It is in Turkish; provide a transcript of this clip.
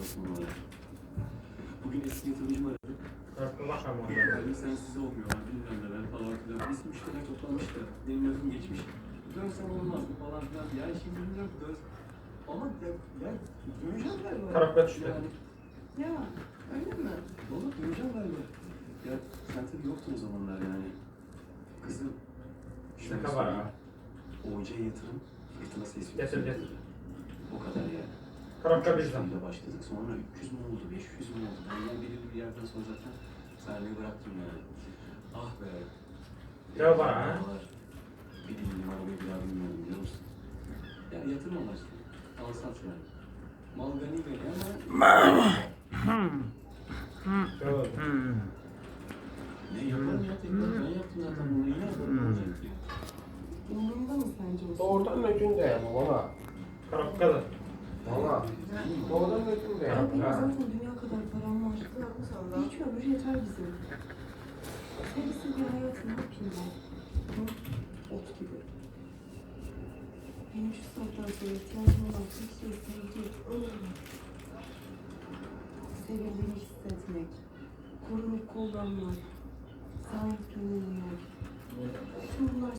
bana. Bugün eski yatırımcım aradı. Yani sen size olmuyorlar bilmem neler falan filan. Biz müşteriler toplamış da benim lafım geçmiş. Dönsem olmaz mı falan filan. Yani şimdi bilmiyorum dön. Ama ya, ya döneceğim galiba. Tarafına düştü. Yani, Ya öyle mi? valla döneceğim galiba. Ya sen tabii yoktun o zamanlar yani. Kızım. Şaka var ha. OC yatırım fırtına sesi. Getir getir. O kadar ya. Tarafta bizden. ile başladık. Sonra 300 mü oldu, 500 mü oldu? Ben yani belirli bir yerden sonra zaten sahneye bıraktım yani. Ah be. Ya var ha. Bir dilim arabayı bir daha bilmiyorum biliyor musun? Yani yatırım amaçlı. Al sat yani. Mal gani gani ama Şöyle. ne yaparım ya tekrar ben yaptım zaten bunu yine yaparım ne olacak ki? Umurumda mı sence? Doğrudan ötünde ama valla. Tarafta da. Valla. Ya benim zaten dünya kadar param var. Hiç ömür yeter bizim. Hepsi bir hayatım ne yapayım ben? Ot gibi. Benim şu saatten sonra ihtiyacım olan tek şey sevgi. Sevildiğini hissetmek. Korunup kollanmak. Tüm bunlar